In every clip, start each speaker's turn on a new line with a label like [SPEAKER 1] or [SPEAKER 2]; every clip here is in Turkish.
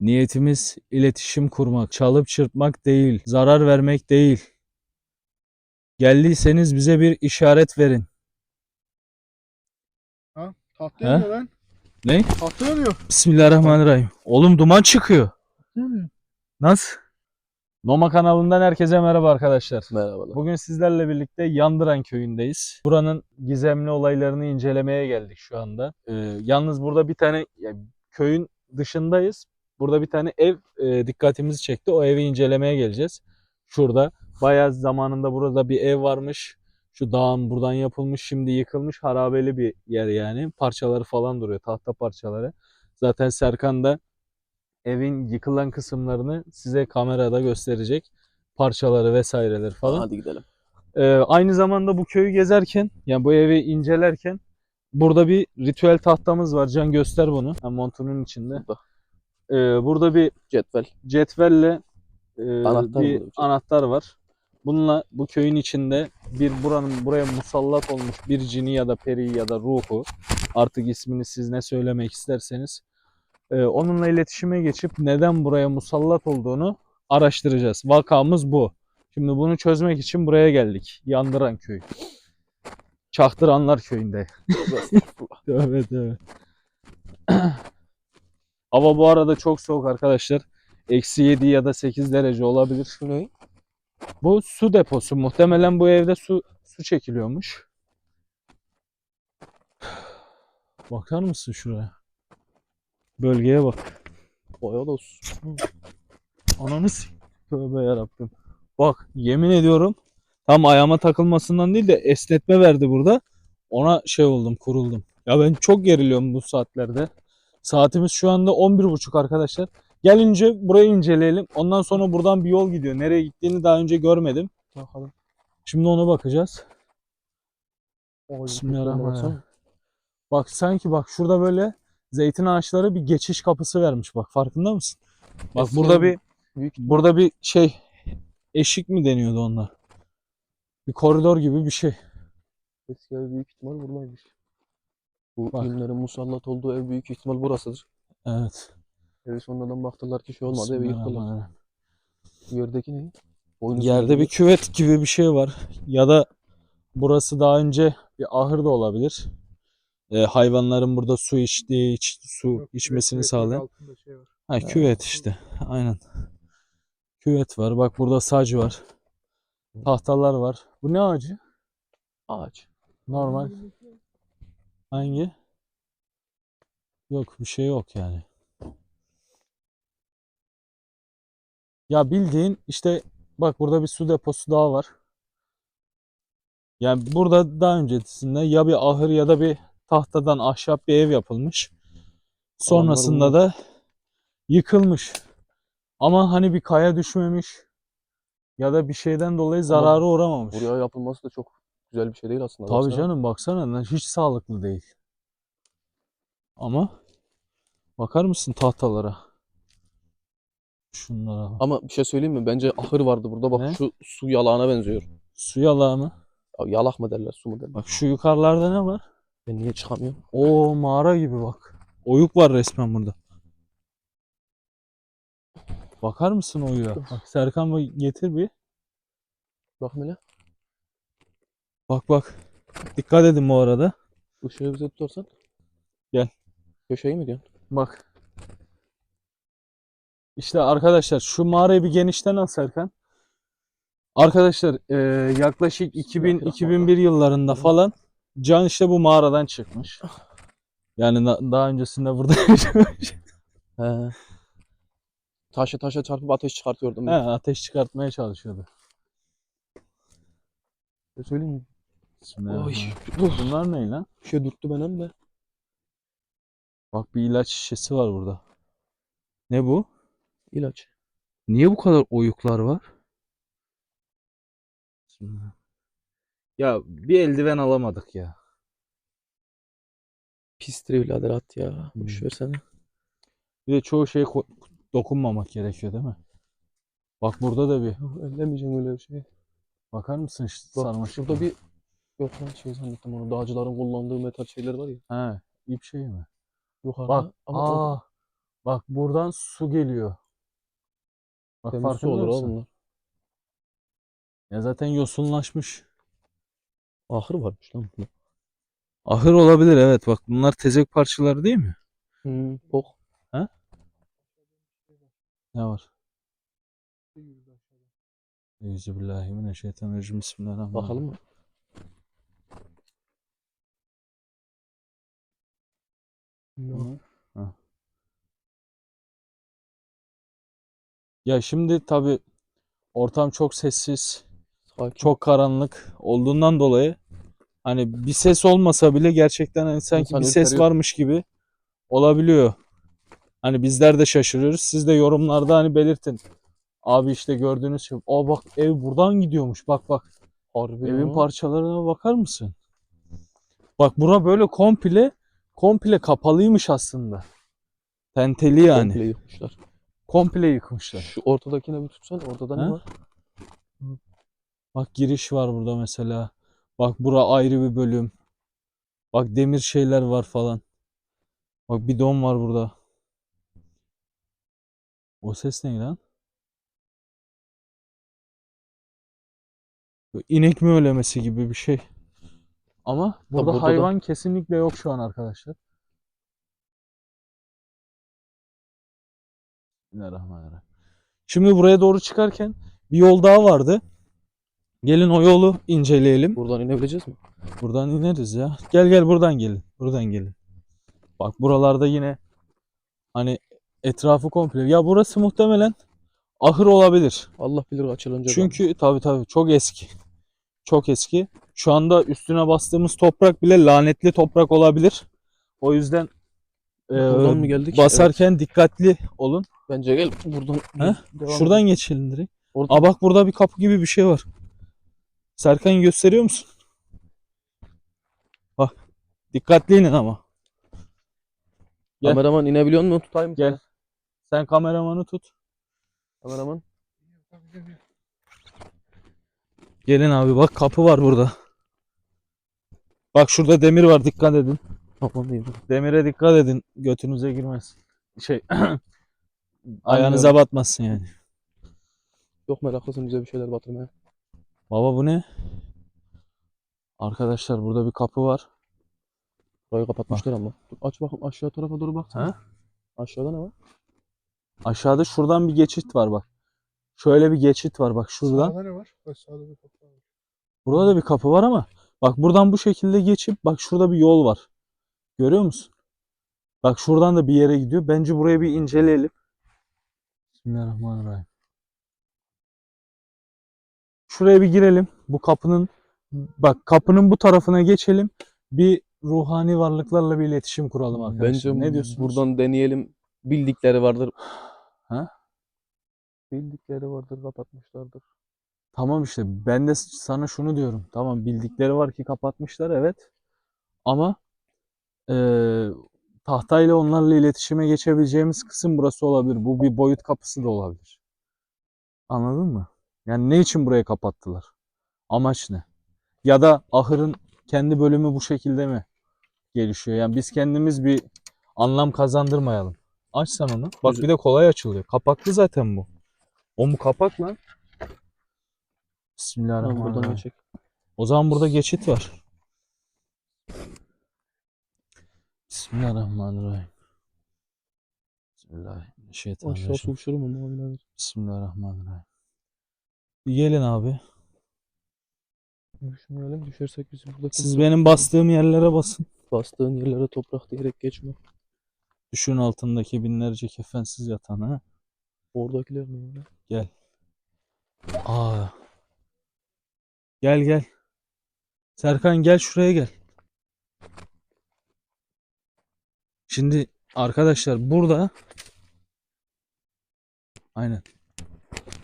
[SPEAKER 1] Niyetimiz iletişim kurmak, çalıp çırpmak değil, zarar vermek değil. Geldiyseniz bize bir işaret verin.
[SPEAKER 2] Tahta
[SPEAKER 1] He?
[SPEAKER 2] yanıyor lan.
[SPEAKER 1] Ne?
[SPEAKER 2] Tahta yanıyor.
[SPEAKER 1] Bismillahirrahmanirrahim. Oğlum duman çıkıyor.
[SPEAKER 2] Yanıyor.
[SPEAKER 1] Nasıl? Noma kanalından herkese merhaba arkadaşlar.
[SPEAKER 3] Merhabalar.
[SPEAKER 1] Bugün sizlerle birlikte Yandıran köyündeyiz. Buranın gizemli olaylarını incelemeye geldik şu anda. Ee, yalnız burada bir tane ya, köyün dışındayız. Burada bir tane ev e, dikkatimizi çekti. O evi incelemeye geleceğiz. Şurada bayağı zamanında burada bir ev varmış. Şu dağın buradan yapılmış şimdi yıkılmış harabeli bir yer yani. Parçaları falan duruyor tahta parçaları. Zaten Serkan da evin yıkılan kısımlarını size kamerada gösterecek. Parçaları vesaireler falan.
[SPEAKER 3] Hadi gidelim.
[SPEAKER 1] Ee, aynı zamanda bu köyü gezerken, yani bu evi incelerken burada bir ritüel tahtamız var. Can göster bunu. Ha, montunun içinde.
[SPEAKER 3] Burada.
[SPEAKER 1] Ee, burada bir
[SPEAKER 3] Cetvel.
[SPEAKER 1] cetvelle e,
[SPEAKER 3] Anahtar
[SPEAKER 1] bir
[SPEAKER 3] burada.
[SPEAKER 1] anahtar var. Bununla bu köyün içinde bir buranın buraya musallat olmuş bir cini ya da peri ya da ruhu artık ismini siz ne söylemek isterseniz e, onunla iletişime geçip neden buraya musallat olduğunu araştıracağız. Vakamız bu. Şimdi bunu çözmek için buraya geldik. Yandıran köy. Çaktıranlar köyünde. Tövbe tövbe. Hava bu arada çok soğuk arkadaşlar. Eksi 7 ya da 8 derece olabilir.
[SPEAKER 3] Şu ne?
[SPEAKER 1] Bu su deposu. Muhtemelen bu evde su su çekiliyormuş. Bakar mısın şuraya? Bölgeye bak.
[SPEAKER 3] Boya da
[SPEAKER 1] Ananı s- Tövbe yarabbim. Bak yemin ediyorum tam ayağıma takılmasından değil de esnetme verdi burada. Ona şey oldum kuruldum. Ya ben çok geriliyorum bu saatlerde. Saatimiz şu anda 11.30 arkadaşlar. Gelince burayı inceleyelim. Ondan sonra buradan bir yol gidiyor. Nereye gittiğini daha önce görmedim.
[SPEAKER 3] Bakalım.
[SPEAKER 1] Şimdi ona bakacağız.
[SPEAKER 3] Oy,
[SPEAKER 1] Bismillahirrahmanirrahim. Bak sanki bak şurada böyle zeytin ağaçları bir geçiş kapısı vermiş bak farkında mısın? Bak
[SPEAKER 3] Eskiden
[SPEAKER 1] burada bir
[SPEAKER 3] Büyük
[SPEAKER 1] burada bir şey eşik mi deniyordu onlar? Bir koridor gibi bir şey.
[SPEAKER 3] eski büyük ihtimal buradaymış. Bu
[SPEAKER 1] Bak.
[SPEAKER 3] günlerin musallat olduğu ev büyük ihtimal burasıdır.
[SPEAKER 1] Evet.
[SPEAKER 3] Evi sonradan baktılar ki şey olmadı evi yıktılar. Yerdeki ne? Boynuz
[SPEAKER 1] Yerde
[SPEAKER 3] gibi.
[SPEAKER 1] bir küvet gibi bir şey var. Ya da burası daha önce bir ahır da olabilir. Ee, hayvanların burada su içtiği, iç- su
[SPEAKER 2] Yok,
[SPEAKER 1] içmesini
[SPEAKER 2] küvet
[SPEAKER 1] sağlayan.
[SPEAKER 2] altında şey var.
[SPEAKER 1] Ha küvet işte. Aynen. Küvet var. Bak burada sac var. Tahtalar var. Bu ne ağacı?
[SPEAKER 3] ağaç.
[SPEAKER 1] Normal. Hangi? Yok bir şey yok yani. Ya bildiğin işte bak burada bir su deposu daha var. Yani burada daha öncesinde ya bir ahır ya da bir tahtadan ahşap bir ev yapılmış. Sonrasında da yıkılmış. Ama hani bir kaya düşmemiş ya da bir şeyden dolayı zararı uğramamış.
[SPEAKER 3] Buraya yapılması da çok güzel bir şey değil aslında.
[SPEAKER 1] Tabii
[SPEAKER 3] Baksana.
[SPEAKER 1] canım baksana hiç sağlıklı değil. Ama bakar mısın tahtalara? Şunlara bak.
[SPEAKER 3] Ama bir şey söyleyeyim mi? Bence ahır vardı burada. Bak
[SPEAKER 1] Ne?
[SPEAKER 3] şu su yalağına benziyor.
[SPEAKER 1] Su yalağı mı?
[SPEAKER 3] Ya yalak mı derler, su mu derler?
[SPEAKER 1] Bak şu yukarılarda ne var?
[SPEAKER 3] Ben niye çıkamıyorum?
[SPEAKER 1] O mağara gibi bak. Oyuk var resmen burada. Bakar mısın oyuğa? Bak Serkan bak getir bir.
[SPEAKER 3] Bak hele.
[SPEAKER 1] Bak bak. Dikkat edin bu arada.
[SPEAKER 3] Işığı bize tutarsan.
[SPEAKER 1] Gel.
[SPEAKER 3] Köşeyi mi diyorsun?
[SPEAKER 1] Bak. İşte arkadaşlar şu mağarayı bir genişten al Serkan. Arkadaşlar e, yaklaşık 2000-2001 yıllarında falan Can işte bu mağaradan çıkmış. Yani daha öncesinde burada yaşamış.
[SPEAKER 3] He. Taşa taşa çarpıp ateş çıkartıyordum.
[SPEAKER 1] He, ateş çıkartmaya çalışıyordu.
[SPEAKER 3] Ne söyleyeyim mi? Oy.
[SPEAKER 1] Bismillahirrahmanirrahim. Bunlar ne lan?
[SPEAKER 3] Bir şey dürttü beni hem de.
[SPEAKER 1] Bak bir ilaç şişesi var burada. Ne bu?
[SPEAKER 3] İlaç.
[SPEAKER 1] Niye bu kadar oyuklar var? Bismillah. Ya bir eldiven alamadık ya.
[SPEAKER 3] Pistir birader at ya.
[SPEAKER 1] Hmm.
[SPEAKER 3] Boş versene.
[SPEAKER 1] Bir de çoğu şeye ko- dokunmamak gerekiyor değil mi? Bak burada da bir.
[SPEAKER 3] Ellemeyeceğim öyle bir şey.
[SPEAKER 1] Bakar mısın işte
[SPEAKER 3] Bak
[SPEAKER 1] sarmaşık.
[SPEAKER 3] şurada bir yok lan şey zannettim onu. Dağcıların kullandığı metal şeyler var ya.
[SPEAKER 1] He, ip şey mi?
[SPEAKER 3] Yukarıda.
[SPEAKER 1] Bak.
[SPEAKER 3] ama
[SPEAKER 1] Aa. Bak buradan su geliyor. Bak
[SPEAKER 3] Temiz su
[SPEAKER 1] farkında
[SPEAKER 3] olur
[SPEAKER 1] mısın?
[SPEAKER 3] ha bunlar.
[SPEAKER 1] Ya zaten yosunlaşmış.
[SPEAKER 3] Ahır varmış lan bunda.
[SPEAKER 1] Ahır olabilir evet bak bunlar tezek parçaları değil mi?
[SPEAKER 3] Hmm, bok.
[SPEAKER 1] Ne var? Euzubillahimineşşeytanirracim. Bismillahirrahmanirrahim.
[SPEAKER 3] Bakalım mı?
[SPEAKER 1] Ya şimdi tabii ortam çok sessiz,
[SPEAKER 3] Sakin.
[SPEAKER 1] çok karanlık olduğundan dolayı hani bir ses olmasa bile gerçekten hani sanki
[SPEAKER 3] İnsan
[SPEAKER 1] bir ses
[SPEAKER 3] ürperiyor.
[SPEAKER 1] varmış gibi olabiliyor. Hani bizler de şaşırıyoruz. Siz de yorumlarda hani belirtin. Abi işte gördüğünüz şey. Aa bak ev buradan gidiyormuş. Bak bak.
[SPEAKER 3] Harbi
[SPEAKER 1] Evin
[SPEAKER 3] ya.
[SPEAKER 1] parçalarına bakar mısın? Bak bura böyle komple komple kapalıymış aslında. Tenteli yani.
[SPEAKER 3] Komple yıkmışlar.
[SPEAKER 1] Komple yıkmışlar.
[SPEAKER 3] Şu ortadakine bir tutsan ortada ne var?
[SPEAKER 1] Bak giriş var burada mesela. Bak bura ayrı bir bölüm. Bak demir şeyler var falan. Bak bidon var burada. O ses ne lan? Böyle İnek mi ölemesi gibi bir şey. Ama burada
[SPEAKER 3] burada da-
[SPEAKER 1] hayvan kesinlikle yok şu an arkadaşlar. Bismillahirrahmanirrahim. Şimdi buraya doğru çıkarken bir yol daha vardı. Gelin o yolu inceleyelim.
[SPEAKER 3] Buradan inebileceğiz mi?
[SPEAKER 1] Buradan ineriz ya. Gel gel buradan gelin. Buradan gelin. Bak buralarda yine hani etrafı komple. Ya burası muhtemelen ahır olabilir.
[SPEAKER 3] Allah bilir açılınca.
[SPEAKER 1] Çünkü tabii tabii çok eski. Çok eski. Şu anda üstüne bastığımız toprak bile lanetli toprak olabilir. O yüzden e,
[SPEAKER 3] mı geldik?
[SPEAKER 1] basarken dikkatli olun.
[SPEAKER 3] Bence gel buradan.
[SPEAKER 1] Ha? Şuradan
[SPEAKER 3] edelim.
[SPEAKER 1] geçelim direkt.
[SPEAKER 3] Orada-
[SPEAKER 1] Aa bak burada bir kapı gibi bir şey var. Serkan gösteriyor musun? Bak. Dikkatli inin ama. Gel.
[SPEAKER 3] Kameraman inebiliyor mu? Tutayım mı?
[SPEAKER 1] Gel.
[SPEAKER 3] sana?
[SPEAKER 1] Sen kameramanı tut.
[SPEAKER 3] Kameraman.
[SPEAKER 1] Gelin abi bak kapı var burada. Bak şurada demir var dikkat edin. Demire dikkat edin. Götünüze girmez. Şey ayağınıza batmasın yani.
[SPEAKER 3] Yok meraklısın bize bir şeyler batırmaya.
[SPEAKER 1] Baba bu ne? Arkadaşlar burada bir kapı var.
[SPEAKER 3] Burayı kapatmışlar ama. Dur, aç bakayım aşağı tarafa doğru bak. Aşağıda ne var?
[SPEAKER 1] Aşağıda şuradan bir geçit var bak. Şöyle bir geçit var bak şuradan.
[SPEAKER 2] Sağda ne var? Bak sağda bir kapı var.
[SPEAKER 1] Burada da bir kapı var ama bak buradan bu şekilde geçip bak şurada bir yol var. Görüyor musun? Bak şuradan da bir yere gidiyor. Bence burayı bir inceleyelim. Bismillahirrahmanirrahim. Şuraya bir girelim. Bu kapının bak kapının bu tarafına geçelim. Bir ruhani varlıklarla bir iletişim kuralım arkadaşlar.
[SPEAKER 3] Bence
[SPEAKER 1] ne diyorsunuz?
[SPEAKER 3] buradan deneyelim. Bildikleri vardır.
[SPEAKER 1] Ha?
[SPEAKER 3] Bildikleri vardır kapatmışlardır.
[SPEAKER 1] Tamam işte ben de sana şunu diyorum. Tamam bildikleri var ki kapatmışlar evet. Ama eee tahtayla onlarla iletişime geçebileceğimiz kısım burası olabilir. Bu bir boyut kapısı da olabilir. Anladın mı? Yani ne için burayı kapattılar? Amaç ne? Ya da ahırın kendi bölümü bu şekilde mi gelişiyor? Yani biz kendimiz bir anlam kazandırmayalım. Aç sen onu. Bak bir de kolay açılıyor. Kapaklı zaten bu. O mu kapak lan? Bismillahirrahmanirrahim.
[SPEAKER 3] buradan geçecek.
[SPEAKER 1] O zaman burada geçit var. Bismillahirrahmanirrahim. Bismillahirrahmanirrahim.
[SPEAKER 3] uçurum ama birader.
[SPEAKER 1] Bismillahirrahmanirrahim. Gelin abi.
[SPEAKER 3] Düşmeyelim düşersek bizi burada
[SPEAKER 1] Siz benim bastığım yerlere basın.
[SPEAKER 3] bastığın yerlere toprak diyerek geçme.
[SPEAKER 1] Düşün altındaki binlerce kefensiz yatan ha.
[SPEAKER 3] Oradakiler ne ya?
[SPEAKER 1] Aa. Gel gel. Serkan gel şuraya gel. Şimdi arkadaşlar burada aynen.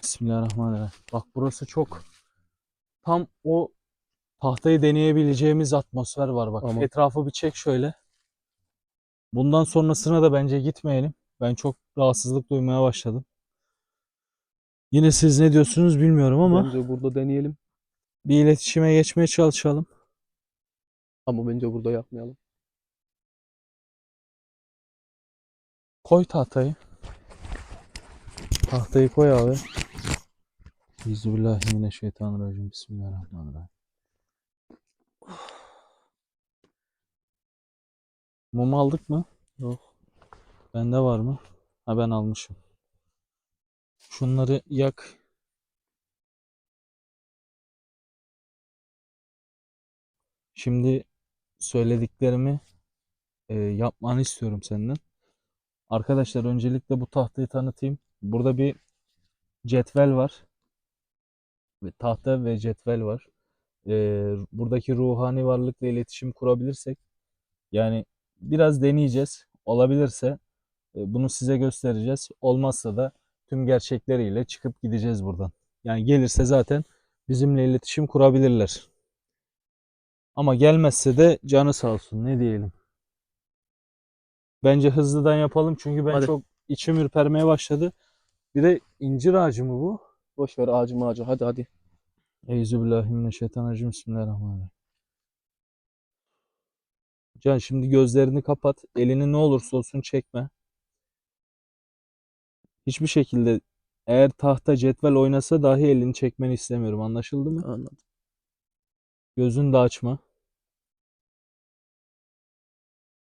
[SPEAKER 1] Bismillahirrahmanirrahim. Bak burası çok tam o tahtayı deneyebileceğimiz atmosfer var bak.
[SPEAKER 3] Ama-
[SPEAKER 1] Etrafı bir çek şöyle. Bundan sonrasına da bence gitmeyelim. Ben çok rahatsızlık duymaya başladım. Yine siz ne diyorsunuz bilmiyorum ama
[SPEAKER 3] Bence burada deneyelim.
[SPEAKER 1] bir iletişime geçmeye çalışalım.
[SPEAKER 3] Ama bence burada yapmayalım.
[SPEAKER 1] Koy tahtayı. Tahtayı koy abi. Bismillahirrahmanirrahim. Bismillahirrahmanirrahim. Mum aldık mı?
[SPEAKER 3] Yok.
[SPEAKER 1] Bende var mı? Ha ben almışım. Şunları yak. Şimdi söylediklerimi e, yapmanı istiyorum senden. Arkadaşlar öncelikle bu tahtayı tanıtayım. Burada bir cetvel var. Ve tahta ve cetvel var. E, buradaki ruhani varlıkla iletişim kurabilirsek yani biraz deneyeceğiz. Olabilirse e, bunu size göstereceğiz. Olmazsa da tüm gerçekleriyle çıkıp gideceğiz buradan. Yani gelirse zaten bizimle iletişim kurabilirler. Ama gelmezse de canı sağ olsun ne diyelim. Bence hızlıdan yapalım çünkü ben
[SPEAKER 3] Hadi.
[SPEAKER 1] çok içim ürpermeye başladı. Bir de incir ağacı mı bu?
[SPEAKER 3] Boş ver ağacı mağacı. Hadi hadi.
[SPEAKER 1] Euzubillahimineşşeytanirracim. Bismillahirrahmanirrahim. Can şimdi gözlerini kapat. Elini ne olursa olsun çekme. Hiçbir şekilde eğer tahta cetvel oynasa dahi elini çekmeni istemiyorum. Anlaşıldı mı?
[SPEAKER 3] Anladım.
[SPEAKER 1] Gözünü de açma.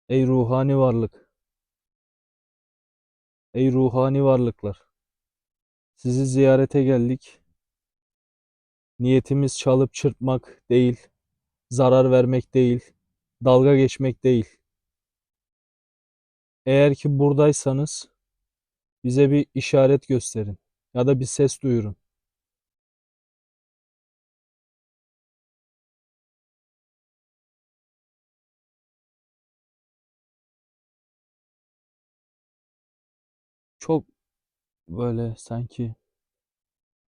[SPEAKER 1] Ey ruhani varlık. Ey ruhani varlıklar. Sizi ziyarete geldik. Niyetimiz çalıp çırpmak değil, zarar vermek değil, dalga geçmek değil. Eğer ki buradaysanız bize bir işaret gösterin ya da bir ses duyurun. Çok böyle sanki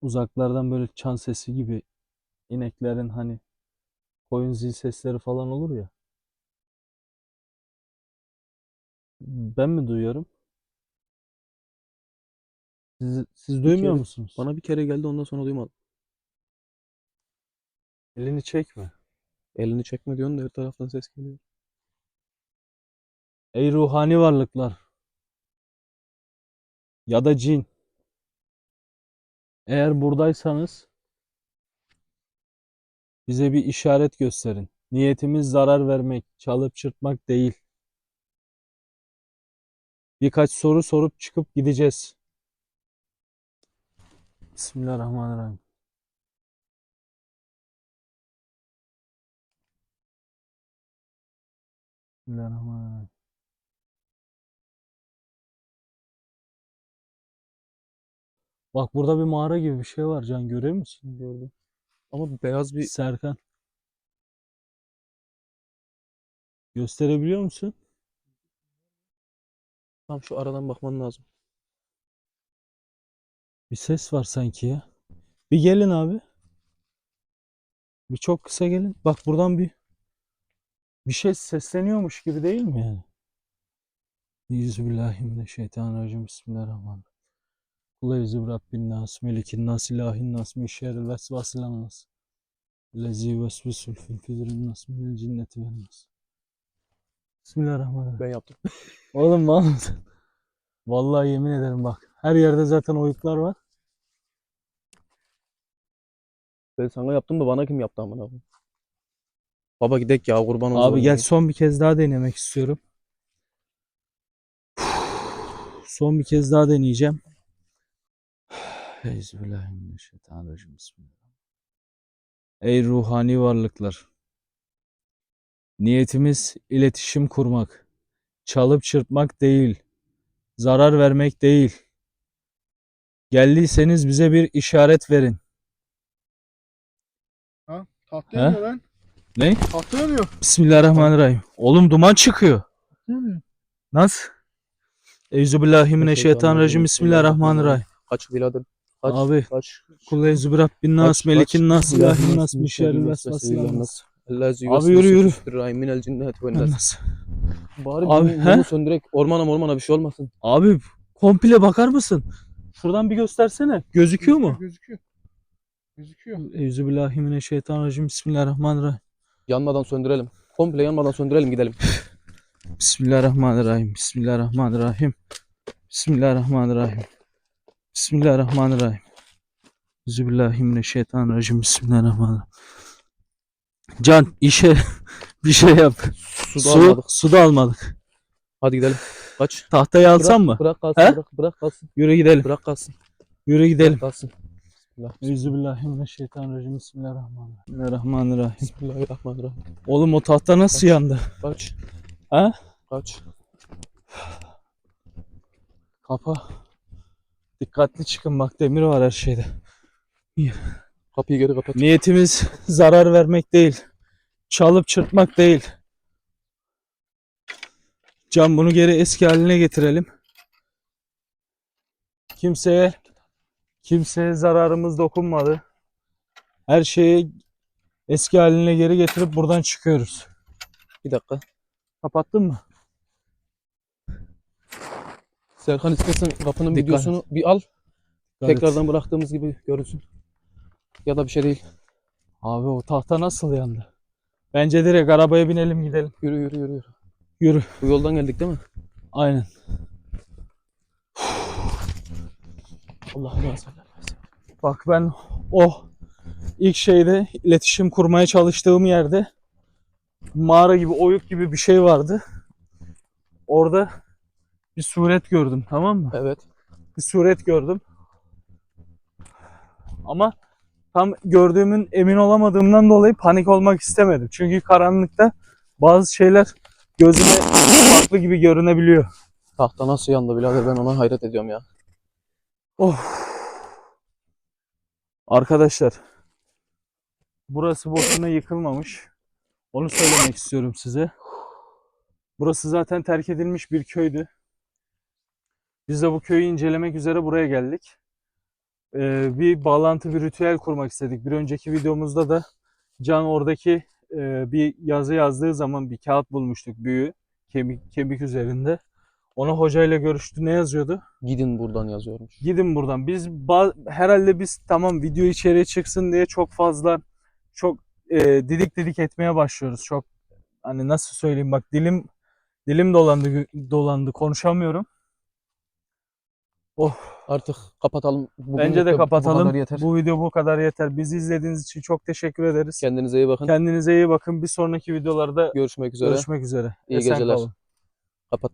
[SPEAKER 1] uzaklardan böyle çan sesi gibi ineklerin hani koyun zil sesleri falan olur ya. Ben mi duyuyorum? Siz, siz duymuyor
[SPEAKER 3] kere-
[SPEAKER 1] musunuz?
[SPEAKER 3] Bana bir kere geldi ondan sonra duymadım.
[SPEAKER 1] Elini çekme.
[SPEAKER 3] Elini çekme diyorsun da her taraftan ses geliyor.
[SPEAKER 1] Ey ruhani varlıklar ya da cin. Eğer buradaysanız bize bir işaret gösterin. Niyetimiz zarar vermek, çalıp çırpmak değil. Birkaç soru sorup çıkıp gideceğiz. Bismillahirrahmanirrahim. Bismillahirrahmanirrahim. Bak burada bir mağara gibi bir şey var Can görüyor musun?
[SPEAKER 3] Gördüm. Ama beyaz bir
[SPEAKER 1] Serkan. Gösterebiliyor musun?
[SPEAKER 3] tam şu aradan bakman lazım.
[SPEAKER 1] Bir ses var sanki ya. Bir gelin abi. Bir çok kısa gelin. Bak buradan bir bir şey sesleniyormuş gibi değil mi yani? Euzubillahimineşşeytanirracim. Bismillahirrahmanirrahim. Kul evzu Rabbin nas, melikin nas, ilahin nas, min şerril vesvasil nas. Lezi vesvesul fil füzurin nas, minel cinneti ven nas. Bismillahirrahmanirrahim.
[SPEAKER 3] Ben yaptım.
[SPEAKER 1] Oğlum Mahmut. Vallahi yemin ederim bak. Her yerde zaten oyuklar var.
[SPEAKER 3] Ben sana yaptım da bana kim yaptı amına koyayım? Baba gidek ya kurban olsun.
[SPEAKER 1] Abi gel son bir kez daha denemek istiyorum. Son bir kez daha deneyeceğim. Euzubillahimineşşeytanirracim. Bismillah. Ey ruhani varlıklar. Niyetimiz iletişim kurmak. Çalıp çırpmak değil. Zarar vermek değil. Geldiyseniz bize bir işaret verin.
[SPEAKER 2] Ha? Tahta
[SPEAKER 1] He?
[SPEAKER 2] yanıyor lan.
[SPEAKER 1] Ne?
[SPEAKER 2] Tahta yanıyor.
[SPEAKER 1] Bismillahirrahmanirrahim. Oğlum duman çıkıyor. Nasıl? Euzubillahimineşşeytanirracim. Bismillahirrahmanirrahim.
[SPEAKER 3] Kaç birader. Kaç.
[SPEAKER 1] Abi.
[SPEAKER 3] Kaç.
[SPEAKER 1] Kul evzu bi rabbin nas,
[SPEAKER 3] Kaç,
[SPEAKER 1] melikin nas, ilahin nas, min şerril vesvesil
[SPEAKER 3] vesvesil
[SPEAKER 1] nas.
[SPEAKER 3] Ellezî
[SPEAKER 1] Abi yürü, yürü.
[SPEAKER 3] minel cinneti ven nas. Bari
[SPEAKER 1] Abi,
[SPEAKER 3] bunu, bunu söndürek. Ormana ormana bir şey olmasın.
[SPEAKER 1] Abi komple bakar mısın? Şuradan bir göstersene. Gözüküyor mu?
[SPEAKER 2] Gözüküyor. Gözüküyor.
[SPEAKER 1] Euzubillahimineşşeytanirracim. Bismillahirrahmanirrahim.
[SPEAKER 3] Yanmadan söndürelim. Komple yanmadan söndürelim gidelim.
[SPEAKER 1] Bismillahirrahmanirrahim. Bismillahirrahmanirrahim. Bismillahirrahmanirrahim. Bismillahirrahmanirrahim. Bismillahirrahmanirrahim. Bismillahirrahmanirrahim. Can işe bir şey yap.
[SPEAKER 3] Su da
[SPEAKER 1] Su,
[SPEAKER 3] almadık.
[SPEAKER 1] su da almadık.
[SPEAKER 3] Hadi gidelim. Kaç.
[SPEAKER 1] Tahtayı alsam mı?
[SPEAKER 3] Bırak kalsın.
[SPEAKER 1] He?
[SPEAKER 3] Bırak, bırak kalsın.
[SPEAKER 1] Yürü gidelim.
[SPEAKER 3] Bırak kalsın.
[SPEAKER 1] Yürü gidelim.
[SPEAKER 3] Bırak kalsın.
[SPEAKER 1] Euzubillahimineşşeytanirracim. Bismillahirrahmanirrahim. Bismillahirrahmanirrahim.
[SPEAKER 3] Bismillahirrahmanirrahim.
[SPEAKER 1] Oğlum o tahta nasıl yandı?
[SPEAKER 3] Kaç.
[SPEAKER 1] Ha?
[SPEAKER 3] Kaç.
[SPEAKER 1] Kapa. Dikkatli çıkın bak demir var her şeyde.
[SPEAKER 3] Kapıyı geri kapat.
[SPEAKER 1] Niyetimiz zarar vermek değil. Çalıp çırpmak değil. Can bunu geri eski haline getirelim. Kimseye kimseye zararımız dokunmadı. Her şeyi eski haline geri getirip buradan çıkıyoruz.
[SPEAKER 3] Bir dakika.
[SPEAKER 1] Kapattın mı?
[SPEAKER 3] Serkan istersen kapının
[SPEAKER 1] Dikkat
[SPEAKER 3] videosunu bir al.
[SPEAKER 1] Evet.
[SPEAKER 3] Tekrardan bıraktığımız gibi görünsün. Ya da bir şey değil.
[SPEAKER 1] Abi o tahta nasıl yandı? Bence direkt arabaya binelim gidelim.
[SPEAKER 3] Yürü yürü yürü. yürü.
[SPEAKER 1] Yürü.
[SPEAKER 3] Bu yoldan geldik değil mi?
[SPEAKER 1] Aynen.
[SPEAKER 3] Allah'ım ya sallallahu
[SPEAKER 1] Bak ben o ilk şeyde iletişim kurmaya çalıştığım yerde mağara gibi oyuk gibi bir şey vardı. Orada bir suret gördüm tamam mı?
[SPEAKER 3] Evet.
[SPEAKER 1] Bir suret gördüm. Ama tam gördüğümün emin olamadığımdan dolayı panik olmak istemedim. Çünkü karanlıkta bazı şeyler gözüme farklı gibi görünebiliyor.
[SPEAKER 3] Tahta nasıl yandı birader ben ona hayret ediyorum ya.
[SPEAKER 1] Of. Arkadaşlar burası boşuna yıkılmamış. Onu söylemek istiyorum size. Burası zaten terk edilmiş bir köydü. Biz de bu köyü incelemek üzere buraya geldik. Ee, bir bağlantı, bir ritüel kurmak istedik. Bir önceki videomuzda da Can oradaki e, bir yazı yazdığı zaman bir kağıt bulmuştuk büyü kemik kemik üzerinde. Ona hocayla görüştü. Ne yazıyordu?
[SPEAKER 3] Gidin buradan yazıyormuş.
[SPEAKER 1] Gidin buradan. Biz herhalde biz tamam video içeriye çıksın diye çok fazla çok e, didik didik etmeye başlıyoruz. Çok hani nasıl söyleyeyim bak dilim dilim dolandı dolandı konuşamıyorum. Oh
[SPEAKER 3] Artık kapatalım. Bugünlük
[SPEAKER 1] bence de
[SPEAKER 3] Bu
[SPEAKER 1] kapatalım.
[SPEAKER 3] kadar yeter.
[SPEAKER 1] Bu video bu kadar yeter. Bizi izlediğiniz için çok teşekkür ederiz.
[SPEAKER 3] Kendinize iyi bakın.
[SPEAKER 1] Kendinize iyi bakın. Bir sonraki videolarda
[SPEAKER 3] Görüşmek üzere.
[SPEAKER 1] görüşmek üzere.
[SPEAKER 3] İyi
[SPEAKER 1] Esen
[SPEAKER 3] geceler.
[SPEAKER 1] kalın.
[SPEAKER 3] Kapat.